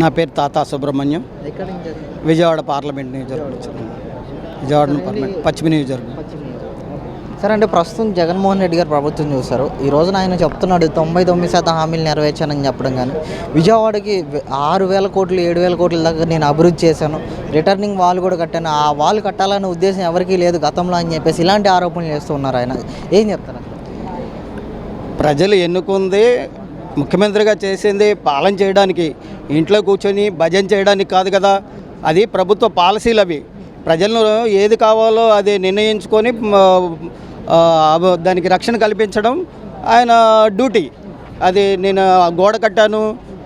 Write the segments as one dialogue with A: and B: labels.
A: నా పేరు తాతా సుబ్రహ్మణ్యం? విజయవాడ పార్లమెంట్ నియోజకవర్గం. విజయవాడ పార్లమెంట్ పశ్చిమ నియోజకవర్గం.
B: సరే అంటే ప్రస్తుతం జగన్మోహన్ రెడ్డి గారు ప్రభుత్వం చూస్తారు ఈ రోజున ఆయన చెప్తున్నాడు తొంభై తొమ్మిది శాతం హామీలు నెరవేర్చానని చెప్పడం కానీ విజయవాడకి ఆరు వేల కోట్లు ఏడు వేల కోట్ల దాకా నేను అభివృద్ధి చేశాను రిటర్నింగ్ వాల్ కూడా కట్టాను ఆ వాల్ కట్టాలనే ఉద్దేశం ఎవరికీ లేదు గతంలో అని చెప్పేసి ఇలాంటి ఆరోపణలు చేస్తూ ఉన్నారు ఆయన ఏం చెప్తారు?
A: ప్రజలు ఎన్నుకుంది ముఖ్యమంత్రిగా చేసింది పాలన చేయడానికి ఇంట్లో కూర్చొని భజన చేయడానికి కాదు కదా. అది ప్రభుత్వ పాలసీలు అవి. ప్రజలను ఏది కావాలో అది నిర్ణయించుకొని దానికి రక్షణ కల్పించడం ఆయన డ్యూటీ. అది నేను గోడ కట్టాను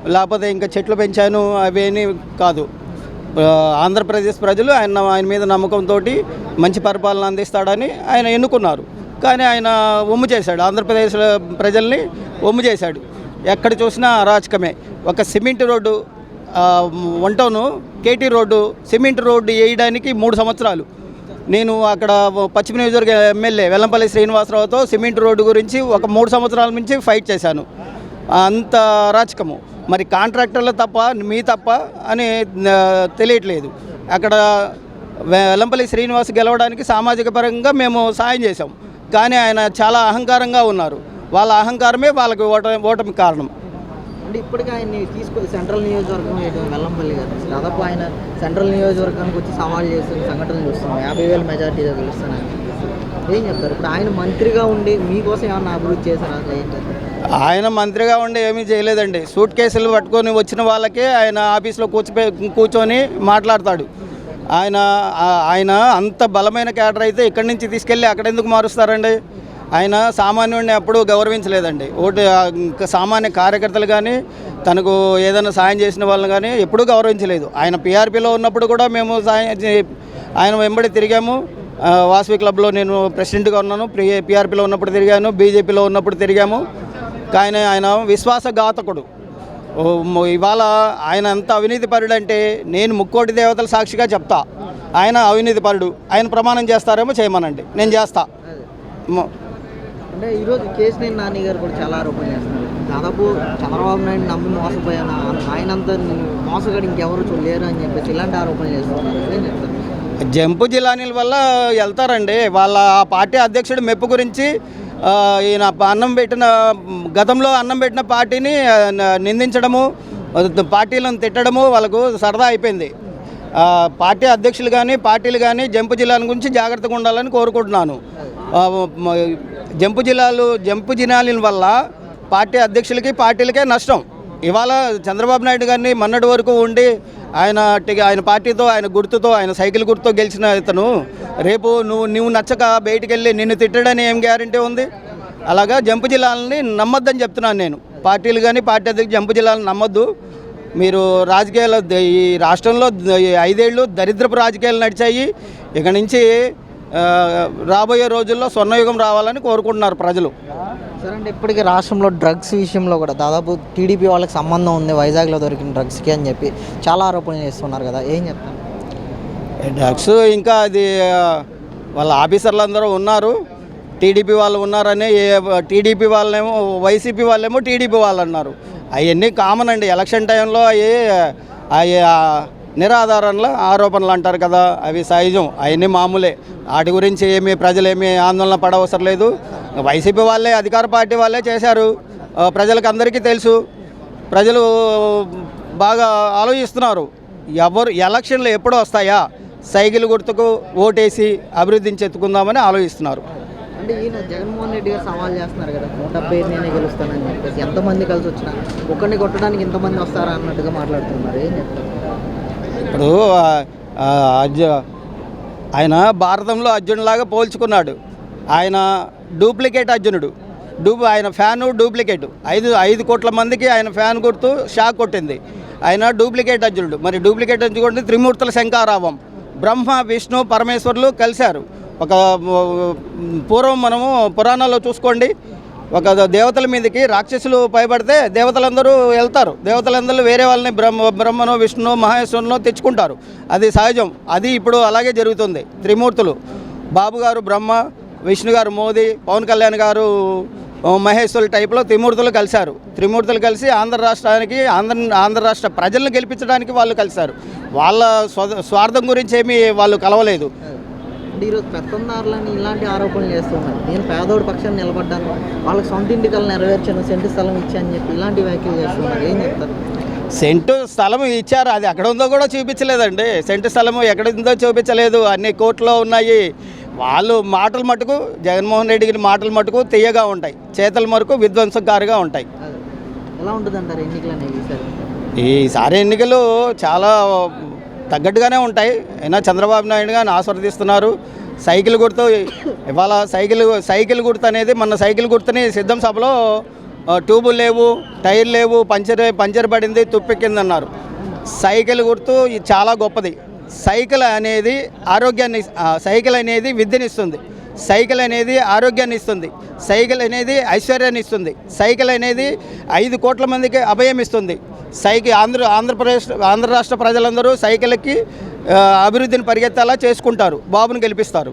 A: లేకపోతే ఇంకా చెట్లు పెంచాను అవేమీ కాదు. ఆంధ్రప్రదేశ్ ప్రజలు ఆయన ఆయన మీద నమ్మకంతో మంచి పరిపాలన అందిస్తాడని ఆయన ఎన్నుకున్నారు. కానీ ఆయన ఒమ్ము చేశాడు. ఆంధ్రప్రదేశ్ ప్రజల్ని ఒమ్ము చేశాడు. ఎక్కడ చూసినా అరాచకమే. ఒక సిమెంట్ రోడ్డు ఆ, one KT road cement road వేయడానికి మూడు సంవత్సరాలు. నేను అక్కడ పశ్చిమ నియోజకవర్గ ఎమ్మెల్యే వెల్లంపల్లి శ్రీనివాసరావుతో సిమెంట్ రోడ్డు గురించి ఒక మూడు సంవత్సరాల నుంచి ఫైట్ చేశాను. అంత అరాచకము. మరి కాంట్రాక్టర్లు తప్ప మీ తప్ప అని తెలియట్లేదు. అక్కడ వె- వెల్లంపల్లి శ్రీనివాస్ గెలవడానికి సామాజిక పరంగా మేము సాయం చేశాం. కానీ ఆయన చాలా అహంకారంగా ఉన్నారు. వాళ్ళ అహంకారమే వాళ్ళకి ఓట ఓటమి కారణం.
B: అంటే ఇప్పటికీ ఆయన్ని తీసుకొని సెంట్రల్ నియోజకవర్గం వెల్లంపల్లి గారు. దాదాపు ఆయన సెంట్రల్ నియోజకవర్గానికి వచ్చి సవాల్ చేస్తున్న సంఘటనలు చూస్తున్నాం యాభై వేల మెజార్టీగా గెలుస్తున్నాయి ఏం చెప్తారు? ఇప్పుడు ఆయన మంత్రిగా ఉండి మీకోసం ఏమన్నా అభివృద్ధి చేశారా?
A: ఆయన మంత్రిగా ఉండి ఏమీ చేయలేదండి. సూట్ కేసులు పట్టుకొని వచ్చిన వాళ్ళకే ఆయన ఆఫీస్లో కూర్చోపే కూర్చొని మాట్లాడతాడు. ఆయన ఆయన అంత బలమైన క్యాడర్ అయితే ఇక్కడి నుంచి తీసుకెళ్ళి అక్కడ ఎందుకు మారుస్తారండి? ఆయన సామాన్యుడిని ఎప్పుడూ గౌరవించలేదండి. ఓటు ఇంకా సామాన్య కార్యకర్తలు కానీ తనకు ఏదైనా సాయం చేసిన వాళ్ళని కానీ ఎప్పుడూ గౌరవించలేదు. ఆయన పీఆర్పీలో ఉన్నప్పుడు కూడా మేము సాయం ఆయన వెంబడి తిరిగాము. వాసవి క్లబ్లో నేను ప్రెసిడెంట్గా ఉన్నాను. పీఆర్పీలో ఉన్నప్పుడు తిరిగాను. బీజేపీలో ఉన్నప్పుడు తిరిగాము. కానీ ఆయన విశ్వాసఘాతకుడు. ఇవాళ ఆయన ఎంత అవినీతి పరుడు అంటే నేను ముక్కోటి దేవతల సాక్షిగా చెప్తా. ఆయన అవినీతి పరుడు. ఆయన ప్రమాణం చేస్తారేమో చేయమనండి. నేను చేస్తా.
B: అంటే ఈరోజు కేసీఆర్ నాని గారు కూడా చాలా ఆరోపణ చేస్తున్నారు. దాదాపు చంద్రబాబు నాయుడు నమ్మి మోసపోయాను ఆయనంత మోసగాడు ఇంకెవరు చూడలేరు అని చెప్పేసి ఇలాంటి ఆరోపణలు చేస్తున్నారు.
A: జంపు జిలానీల వల్ల వెళ్తారండి. వాళ్ళ ఆ పార్టీ అధ్యక్షుడు మెప్పు గురించి ఈయన అన్నం పెట్టిన గతంలో అన్నం పెట్టిన పార్టీని నిందించడము పార్టీలను తిట్టడము వాళ్ళకు సరదా అయిపోయింది. పార్టీ అధ్యక్షులు కానీ పార్టీలు కానీ జంపు జిల్లాల గురించి జాగ్రత్తగా ఉండాలని కోరుకుంటున్నాను. జంపు జిల్లాలు జంపు జిల్లాల వల్ల పార్టీ అధ్యక్షులకి పార్టీలకే నష్టం. ఇవాళ చంద్రబాబు నాయుడు గారిని మొన్నటి వరకు ఉండి ఆయన ఆయన పార్టీతో ఆయన గుర్తుతో ఆయన సైకిల్ గుర్తుతో గెలిచిన ఇతను రేపు నువ్వు నువ్వు నచ్చక బయటికి వెళ్ళి నిన్ను తిట్టడని ఏం గ్యారంటీ ఉంది? అలాగా జంపు జిల్లాలని నమ్మొద్దని చెప్తున్నాను నేను. పార్టీలు కానీ పార్టీ అధ్యక్షులు జంపు జిల్లాలను నమ్మొద్దు. మీరు రాజకీయాలు ఈ రాష్ట్రంలో ఐదేళ్ళు దరిద్రపు రాజకీయాలు నడిచాయి. ఇక నుంచి రాబోయే రోజుల్లో స్వర్ణయుగం రావాలని కోరుకుంటున్నారు ప్రజలు.
B: సరే అంటే ఇప్పటికీ రాష్ట్రంలో డ్రగ్స్ విషయంలో కూడా దాదాపు టీడీపీ వాళ్ళకి సంబంధం ఉంది వైజాగ్లో దొరికిన డ్రగ్స్కి అని చెప్పి చాలా ఆరోపణలు చేస్తున్నారు కదా ఏం చెప్తారు?
A: డ్రగ్స్ ఇంకా అది వాళ్ళ ఆఫీసర్లు అందరూ ఉన్నారు టీడీపీ వాళ్ళు ఉన్నారని టీడీపీ వాళ్ళేమో వైసీపీ వాళ్ళేమో టీడీపీ వాళ్ళు అన్నారు అవన్నీ కామన్ అండి ఎలక్షన్ టైంలో అవి నిరాధారణల ఆరోపణలు అంటారు కదా అవి సహజం. అవన్నీ మామూలే. వాటి గురించి ఏమీ ప్రజలు ఏమీ ఆందోళన పడవసరం లేదు. వైసీపీ వాళ్ళే అధికార పార్టీ వాళ్ళే చేశారు. ప్రజలకు అందరికీ తెలుసు. ప్రజలు బాగా ఆలోచిస్తున్నారు. ఎవరు ఎలక్షన్లు ఎప్పుడు వస్తాయా? సైకిల్ గుర్తుకు ఓటేసి అభివృద్ధిని చెత్తుకుందామని ఆలోచిస్తున్నారు.
B: అంటే ఈయన జగన్మోహన్ రెడ్డి గారు సవాల్ చేస్తున్నారు కదా నూట డెబ్బై నేనే గెలుస్తానని చెప్పేసి. ఎంతమంది కలిసి వచ్చినా ఒకరిని కొట్టడానికి ఇంతమంది వస్తారా అన్నట్టుగా మాట్లాడుతున్నారు. ఏం చెప్తారు?
A: ఇప్పుడు ఆయన భారతంలో అర్జునులాగా పోల్చుకున్నాడు. ఆయన డూప్లికేట్ అర్జునుడు. డూ ఆయన ఫ్యాను డూప్లికేట్. ఐదు ఐదు కోట్ల మందికి ఆయన ఫ్యాన్ గుర్తు షాక్ కొట్టింది. ఆయన డూప్లికేట్ అర్జునుడు. మరి డూప్లికేట్ అర్జునుడు త్రిమూర్తుల శంకారావం. బ్రహ్మ విష్ణు పరమేశ్వరులు కలిశారు. ఒక పూర్వం మనము పురాణాల్లో చూసుకోండి. ఒక దేవతల మీదకి రాక్షసులు భయపడితే దేవతలందరూ వెళ్తారు. దేవతలందరూ వేరే వాళ్ళని బ్రహ్మ బ్రహ్మను విష్ణును మహేశ్వరును తెచ్చుకుంటారు. అది సహజం. అది ఇప్పుడు అలాగే జరుగుతుంది. త్రిమూర్తులు. బాబు గారు బ్రహ్మ విష్ణు గారు మోదీ పవన్ కళ్యాణ్ గారు ఓ మహేశ్వరుల టైప్లో త్రిమూర్తులు కలిశారు. త్రిమూర్తులు కలిసి ఆంధ్ర రాష్ట్రానికి ఆంధ్ర ఆంధ్ర రాష్ట్ర ప్రజలను గెలిపించడానికి వాళ్ళు కలిశారు. వాళ్ళ స్వ- స్వార్థం గురించి ఏమీ వాళ్ళు కలవలేదు.
B: అంటే ఈరోజు పెత్తందారులని ఇలాంటి ఆరోపణలు చేస్తున్నారు. నేను పేదోడి పక్షాన్ని నిలబడ్డాను. వాళ్ళకి సొంత ఇంటికలు నెరవేర్చాను. సెంటు స్థలం ఇచ్చాను చెప్పి ఇలాంటి వ్యాఖ్యలు చేస్తున్నారు. ఏం చెప్తారు?
A: సెంటు స్థలం ఇచ్చారు. అది ఎక్కడ ఉందో కూడా చూపించలేదండి. సెంటు స్థలం ఎక్కడ ఉందో చూపించలేదు. అన్ని కోర్టులో ఉన్నాయి. వాళ్ళు మాటలు మటుకు జగన్మోహన్ రెడ్డి గారి మాటలు మటుకు తీయగా ఉంటాయి. చేతల మటుకు విధ్వంసకారుగా ఉంటాయి.
B: ఎలా ఉంటుంది అంటారు ఎన్నికలు అనేవి ఈసారి
A: ఎన్నికలు చాలా తగ్గట్టుగానే ఉంటాయి. అయినా చంద్రబాబు నాయుడు గారిని ఆస్వాదిస్తున్నారు. సైకిల్ గుర్తు ఇవాళ సైకిల్ సైకిల్ గుర్తు అనేది మన సైకిల్ గుర్తుని సిద్ధం సభలో ట్యూబులు లేవు టైర్ లేవు పంచర్ పంచర్ పడింది తుప్పెక్కిందన్నారు. సైకిల్ గుర్తు చాలా గొప్పది. సైకిల్ అనేది ఆరోగ్యాన్ని సైకిల్ అనేది విద్యనిస్తుంది. సైకిల్ అనేది ఆరోగ్యాన్ని ఇస్తుంది. సైకిల్ అనేది ఐశ్వర్యాన్ని ఇస్తుంది. సైకిల్ అనేది ఐదు కోట్ల మందికి అభయం ఇస్తుంది. సైకిల్ ఆంధ్ర ఆంధ్రప్రదేశ్ ఆంధ్ర రాష్ట్ర ప్రజలందరూ సైకిల్కి అభివృద్ధిని పరిగెత్తేలా చేసుకుంటారు. బాబుని గెలిపిస్తారు.